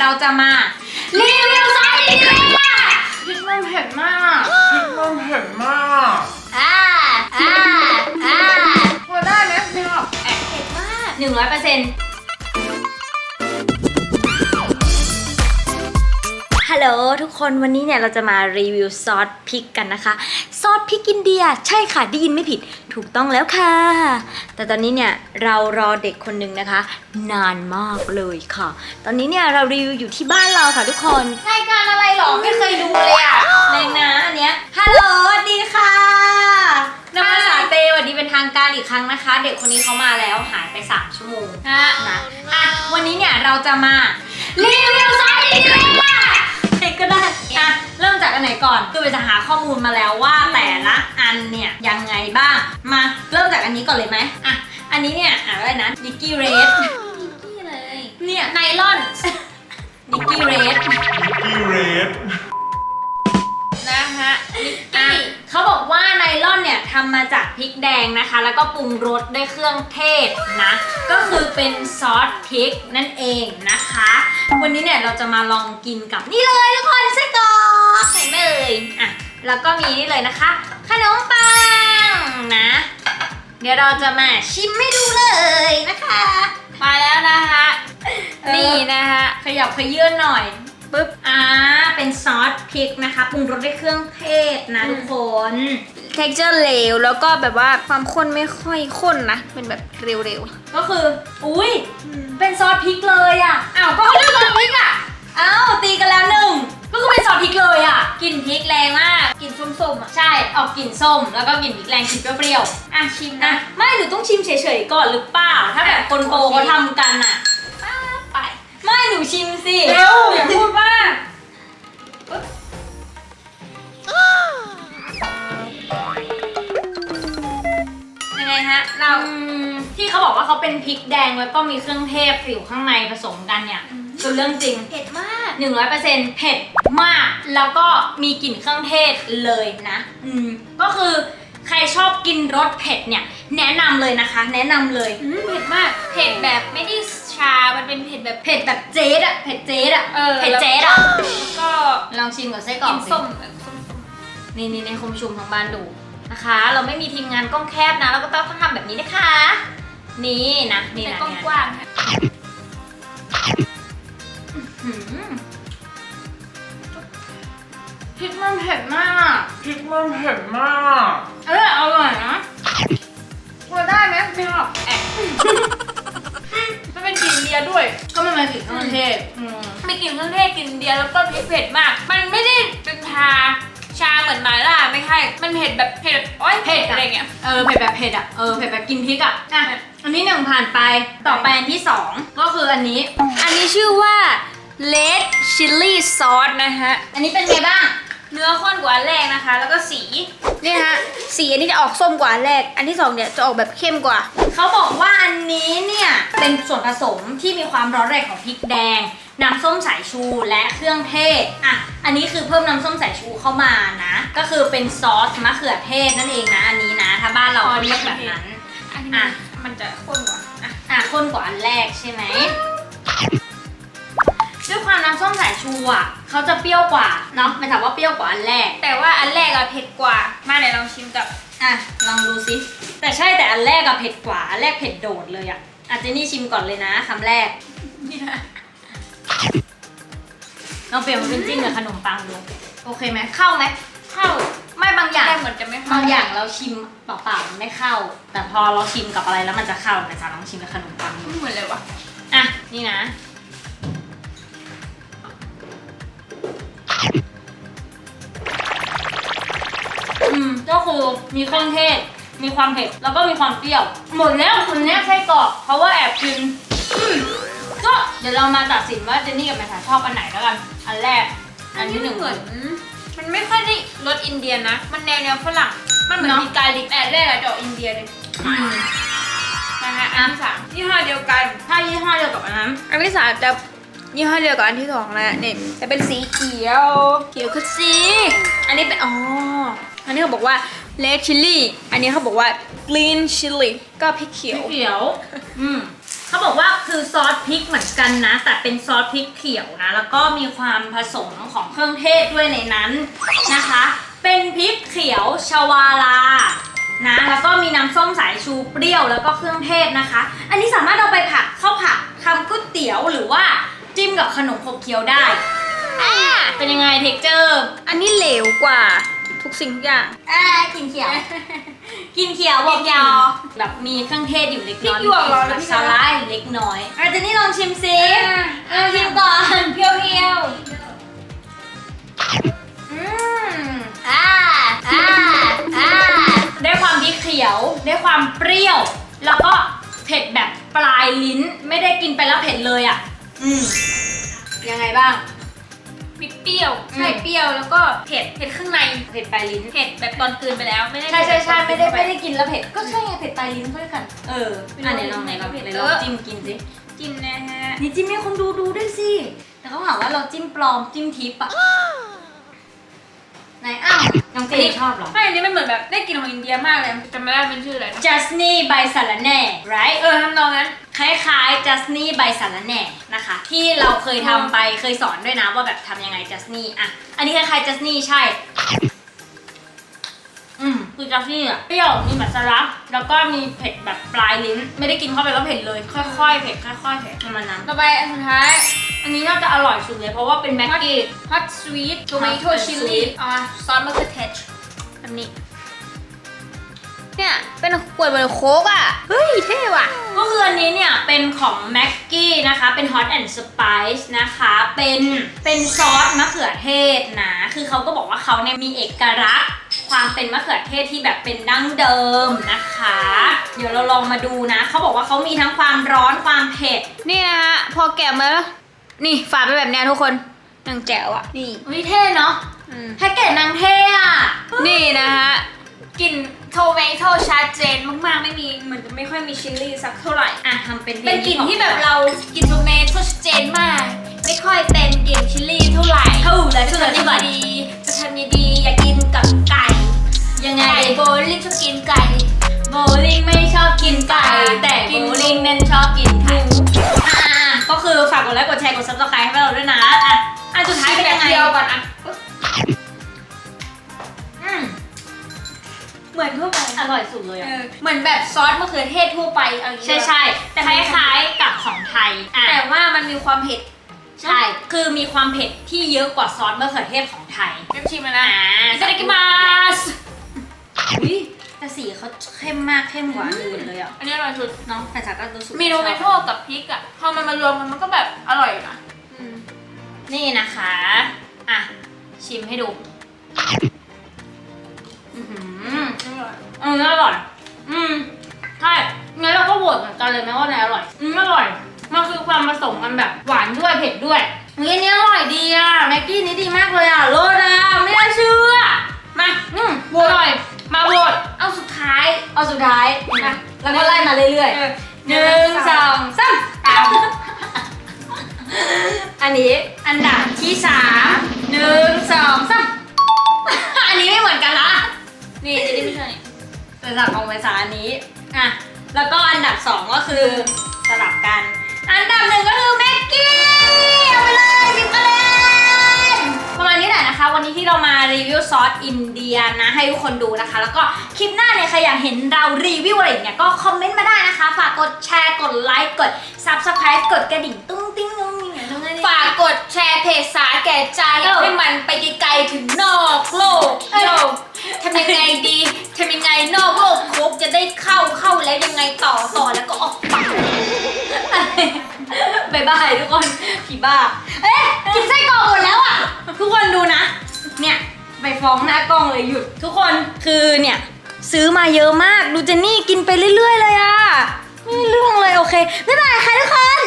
เราจะมารีวิวซอสอินเดียพริกมันเผ็ดมากพริกมันเผ็ดมากอ่าอ่าอ่าพอได้ไหมพี่หรอกเผ็ดมากหนึ่งร้อยเปอร์เซ็นต์ ฮัลโหลทุกคนวันนี้เนี่ยเราจะมารีวิวซอสพริกกันนะคะ ซอสพริกอินเดียใช่ค่ะได้ยินไม่ผิดถูกต้องแล้วค่ะ แต่ตอนนี้เนี่ยเรารอเด็กคนหนึ่งนะคะ นานมากเลยค่ะ ตอนนี้เนี่ยเรารีวิวอยู่ที่บ้านเราค่ะทุกคนรายการอะไรหรอไม่เคยดูเลยอะแรงนะอันเนี้ยฮัลโหลสวัสดีค่ะนภาษาเตสวัสดีเป็นทางการอีกครั้งนะคะ เด็กคนนี้เขามาแล้วหายไป3ชั่วโมงฮะนะอะวันนี้เนี่ยเราจะมารีวิวซอสอินเดียเด็ กก็ได้อะเริ่มจากอันไหนก่อนคือไปจะหาข้อมูลมาแล้วว่าแต่ละอันเนี่ยยังไงบ้าง มาเริ่มจากอันนี้ก่อนเลยไหมอะอันนี้เนี่ยอ่านว่าอะไรนะนิกกี้เรดนี่เลยเนี่ยไนลอนนิกกี้เรดพี่เรดนะฮะนิกอะกี้ เขาบอกว่าไนลอนเนี่ยทำมาจากพริกแดงนะคะ แล้วก็ปรุงรสด้วยเครื่องเทศนะ ก็คือเป็นซอสพริกนั่นเองนะคะ วันนี้เนี่ยเราจะมาลองกินกับนี่เลยทุกคนไส้กรอกเห็นไหมเอ่ยอะแล้วก็มีนี่เลยนะคะ ขนมปังนะ เดี๋ยวเราจะมาชิมให้ดูเลยนะคะ มาแล้วนะฮะนี่นะฮะขยับขยื่นหน่อยปึ๊บอ่า ซอสพริกนะคะปรุงรสด้วยเครื่องเทศนะทุกคน เท็กเจอร์เหลวแล้วก็แบบว่าความข้นไม่ค่อยข้นนะ เป็นแบบเร็วก็คือ อุ้ยเป็นซอสพริกเลยอะๆอ้าวก็เขาเรียกว่าพริกอะอ้าวตีกันแล้วหนึ่งก็คือเป็นซอสพริกเลยอะกลิ่นพริกแรงมากกลิ่นส้มๆอะใช่ออกกลิ่นส้ม แล้วก็กลิ่นพริกแรงกลิ่นเปรี้ยวอะชิมๆนะ นะไม่หนูต้องชิมเฉยๆก่อนหรือเปล่า ถ้าแบบคนโปรเขาทำกันอะ ไป ไม่หนูชิมสิเร็ว อย่าพูดมา งไงฮะ เราที่เขาบอกว่าเขาเป็นพริกแดงแล้วก็มีเครื่องเทศอยู่ข้างในผสมกันเนี่ยคือเรื่องจริง เผ็ดมาก 100%เผ็ดมาก แล้วก็มีกลิ่นเครื่องเทศเลยนะ อืม ก็คือใครชอบกินรสเผ็ดเนี่ย แนะนำเลยนะคะ แนะนำเลยอืมเผ็ดมาก เผ็ดแบบไม่ได้ชา มันเป็นเผ็ดแบบเผ็ดแบบเจ๊ดอะเผ็ดเจ๊ดอะเออเผ็ดเจ๊ดอะแล้วก็ลองชิมกับไส้กรกิอกนสิส้มแบบส้ม นี่นี่ในคุณผู้ชมทางบ้านดู นะคะ เราไม่มีทีมงานกล้องแคบนะ เราก็ต้องทำแบบนี้นะคะ นี่นะๆนี่เป็นนะกล้องเนี่ยกว้างๆฮะหืมพริกมันเผ็ดมากพริกมันเผ็ดมาก เอออร่อยนะพอได้ไหมไม่หรอกแอะมันเป็นกลิ่นเดียด้วย ก็มันมาถึงเครื่องเทศอืมไม่กลิ่นเครื่องเทศกลิ่นเดียแล้วก็พริกเผ็ดมาก มันไม่ได้เป็นชา ช่มันเผ็ดแบบเผ็ดแบบโอ๊ยเผ็ดอะไรเงี้ย เออเผ็ดแบบเผ็ดอะ เออเผ็ดแบบกินพริกอะ อะ อันนี้หนึ่งผ่านไป ต่อไปอันที่สองก็คืออันนี้ อันนี้ชื่อว่า red chili sauce นะฮะ อันนี้เป็นไงบ้าง เนื้อข้นกว่าอันแรกนะคะ แล้วก็สี นี่ฮะ สีอันนี้จะออกส้มกว่าอันแรก อันที่สองเนี่ยจะออกแบบเข้มกว่า เขาบอกว่าอันนี้เนี่ยเป็นส่วนผสมที่มีความร้อนแรงของพริกแดง น้ำส้มสายชูและเครื่องเทศอะอันนี้คือเพิ่มน้ำส้มสายชูเข้ามานะ ก็คือเป็นซอสมะเขือเทศนั่นเองนะ อันนี้นะ ถ้าบ้านเราอ๋อเรียกแบบนั้นอันนี้อะมันจะข้นกว่าอะอะข้นกว่าอันแรกใช่ไหมด้วยความน้ำส้มสายชูอะเขาจะเปรี้ยวกว่าเนาะหมายถึงว่าเปรี้ยวกว่าอันแรก แต่ว่าอันแรกอะเผ็ดกว่า มาเดี๋ยวลองชิมกับอะลองดูสิแต่ใช่แต่อันแรกอะเผ็ดกว่าอันแรกเผ็ดโดดเลยอะอาจจะนี่ชิมก่อนเลยนะคำแรกนี่นะ ลองเปลี่ยนมาเป็นจิ้มกับขนมปังดู โอเคไหมเข้าไหมเข้า ไม่บางอย่างแรกเหมือนจะไม่เข้าบางอย่างเราชิมเปล่าๆมันไม่เข้า แต่พอเราชิมกับอะไรแล้วมันจะเข้าแต่จะลองชิมกับขนมปังดูไม่เหมือนเลยวะอะนี่นะ อืมก็คือมีเครื่องเทศมีความเผ็ดแล้วก็มีความเปรี้ยว หมดแล้วคุณเนี้ยไส้กรอกเพราะว่าแอบกินอืมก็ เดี๋ยวเรามาตัดสินว่าเจนนี่กับแมทาชอบอันไหนแล้วกัน อันแรก อันที่หนึ่ง เหมือนมันไม่ค่อยได้รสอินเดียนะมันแนวแนวฝรั่ง มันเหมือนเนอะ มีการลิกแต่แรกอะจะออกอินเดียเลยอืมนะฮะอันที่สามยี่ห้อเดียวกัน ถ้ายี่ห้อเดียวกับอันนั้น อันที่สามจะยี่ห้อเดียวกับอันที่สองนะเนี่ยจะเป็นสีเขียว เขียวคือสีอันนี้เป็นอ๋ออันนี้เขาบอกว่า red chili อันนี้เขาบอกว่า green chili ก็พริกเขียว เขียว อืมข เขาบอกว่าคือซอสพริกเหมือนกันนะ แต่เป็นซอสพริกเขียวนะ แล้วก็มีความผสมของเครื่องเทศด้วยในนั้นนะคะ เป็นพริกเขียวชวาลานะแล้วก็มีน้ำส้มสายชูเปรี้ยวแล้วก็เครื่องเทศนะคะ อันนี้สามารถเอาไปผัดข้าวผัดทำก๋วยเตี๋ยวหรือว่าจิ้มกับขนมขบเคี้ยวได้ เป็นยังไงเท็กเจอร์ อันนี้เหลวกว่า ทุกสิ่งทุกอย่างอ่ากินเขียว กินเขียวบอกกินเขียวแบบมีเครื่องเทศอยู่เล็กน้อยพริกหยวกเหรอแบบพี่ซาจ๊ะร่าอยู่เล็กน้อยอาจจะนี่ลองชิมซิอ่าเอาชิมก่อนเพียวเพียวอืมอ่าอ่าอ่าได้ความพริกเขียว ได้ความเปรี้ยว แล้วก็เผ็ดแบบปลายลิ้น ไม่ได้กินไปแล้วเผ็ดเลยอะ อืมยังไงบ้างมี เปรี้ยวอืมใช่เปรี้ยวแล้วก็เผ็ดเผ็ดข้างในเผ็ดปลายลิ้นเผ็ดแบบตอนกลืนไปแล้วไม่ได้ใช่ใช่ใช่เผ็ไม่ได้ตอนกลืนปไม่ได้กินแล้วเผ็ดก็ใช่ไงเผ็ดปลายลิ้นก็ด้วยกัน เออไม่รู้อะไหนลองไหนลองเผ็ดไหนเอลองอจิ้มกินสิกินนะฮะนี่จิ้มให้คนดูดูด้วยสิแต่เขาหาว่าเราจิ้มปลอมจิ้มทิปอะไหนอ้าว น้องเจชอบเหรอ ไม่อันนี้มันเหมือนแบบได้กลินของอินเดียมากเลยจำไม่ได้เป็นชื่ออะไรนะจัสนี่ใบสาระแหน่ right เออทำนองนั้น คล้ายๆจัสนี่ใบสาระแหน่นะคะ ที่เราเคยทำไปเคยสอนด้วยนะว่าแบบทำยังไงจัสนี่อะอันนี้คล้ายๆจัสนี่ใช่อืม คือจัสนี่อะเปรี้ยวมีแบบสลับแล้วก็มีเผ็ดแบบปลายลิ้น ไม่ได้กินเข้าไปแล้วเผ็ดเลย ค่อยๆ เผ็ดค่อยๆเผ็ดประมาณนั้นต่อไปอันสุดท้าย อันนี้น่าจะอร่อยสุดเลย เพราะว่าเป็นแม็กกี้ hot sweet tomato Hot and chili sweet อ่าซอสมะเขือเทศแบบนี้เนี่ยเป็นขวดเหมือนโค้กอะ เฮ้ย เท่ว่ะ ก็คืออันนี้เนี่ย เป็นของแม็กกี้นะคะ เป็น Hot and Spice นะคะ เป็นเป็นซอสมะเขือเทศนะ คือเขาก็บอกว่าเขาเนี่ยมีเอกลักษณ์ความเป็นมะเขือเทศที่แบบเป็นดั้งเดิมนะคะ เดี๋ยวเราลองมาดูนะ เขาบอกว่าเขามีทั้งความร้อนความเผ็ด นี่นะฮะพอแกะมาแล้วนี่ฝาเป็นแบบเนี้ยทุกคนนางแจ๋วอะนี่อุ้ยเท่เนาะอืมแพ็กเกจนางเท่อะนี่นะฮะกลิ่นโทเมโต้ชัดเจนมากๆ ไม่มีเหมือนจะไม่ค่อยมีชิลลี่สักเท่าไหร่ อะทำเป็นเป็นกลิ่นที่แบบเรากลิ่นโทเมโต้ชัดเจนมาก ไม่ค่อยเป็นกลิ่นชิลลี่เท่าไหร่เท่าเลยจะเท่าเลยทำเท่าไหร่ดีๆจะทำดีๆอยากกินกับไก่ ยังไง ไก่โบลิ่งชอบกินไก่ โบลิ่งไม่ชอบกินไก่ แต่กิโบนลิ่งเน้นชอบกินไก่อ่าก็คือฝากกดไลค์กดแชร์กดซับสไครต์ให้เราด้วยนะอะอันสุดท้ายเป็นยังไงเดียวก่อนอะอืมเหมือนทั่วไปอร่อยสุดเลยเออะอเหมือนแบบซอสมะเขือเทศทั่วไปเอาอย่างงี้ใช่ใช่แต่คล้ายๆกับของไทยอะแต่ว่ามันมีความเผ็ด ใช่ คือมีความเผ็ดที่เยอะกว่าซอสมะเขือเทศของไทยเริ่มชิมแล้วนะอ่าสวัสดีมาสอุ้แต่สีเขาเข้มมากเข้มกว่าอื่นเลยอะอันนี้อร่อยสุดเนาะแต่จ๋าก็รู้สึกมีโรเมโต้กับพริกอะพอมันมารวมกันมันก็แบบอร่อยนะนี่นะคะ อะ ชิมให้ดู อือหือร่อยอืมอร่อย อืมใช่งั้นเราก็โหวตเหมือนกันเลยไหมว่าไหนอร่อย อืมอร่อย มันคือความผสมกันแบบหวานด้วยเผ็ดด้วยเฮ้ยอันนี้อร่อยดีอะแม็กกี้นี่ดีมากเลยอะโลดอะไม่น่าเชื่อ มาอืมอร่อย มาโหวตเอาสุดท้าย เอาสุดท้ายอะแล้วก็ไล่มาเรื่อยเออๆหนึ่งสองสามสามอันนี้อันดับที่สามหนึ่งสองสามอันนี้ไม่เหมือนกันละนี่จะได้ไม่ใช่นี่สลับออกไปสามอันนี้อะแล้วก็อันดับสองก็คือสลับกัน อันดับหนึ่งก็คือแม็กกี้เอาไปเลยสิบคะแนนประมาณนี้แหละนะคะ วันนี้ที่เรามารีวิวซอสอินเดียนะ ให้ทุกคนดูนะคะ แล้วก็คลิปหน้าเนี่ยใครอยากเห็นเรารีวิวอะไรอย่างเงี้ยก็คอมเมนต์มาได้นะคะ ฝากกดแชร์กดไลค์กด subscribe กดกระดิ่งตุ้งติ้งตุ้งติ้งอย่างนี้ฝากกดแชร์เพจสาแก่ใจเออให้มันไปไกลๆถึงนอกโลกเออโยมทำยังไงดี ทำยังไงนอกโลกครบจะได้เข้าเข้าแล้วยังไงต่อต่อแล้วก็ออกไปบายบายทุกคนผีบ้า เอ๊ะกินไส้กรอกหมดแล้วอะ ทุกคนดูนะ เนี่ยไปฟ้องหน้ากล้องเลยหยุด ทุกคนคือเนี่ยซื้อมาเยอะมากดูเจนนี่กินไปเรื่อย ๆ เลยอะไม่เรื่องเลยโอเค บ๊ายบายค่ะทุกคน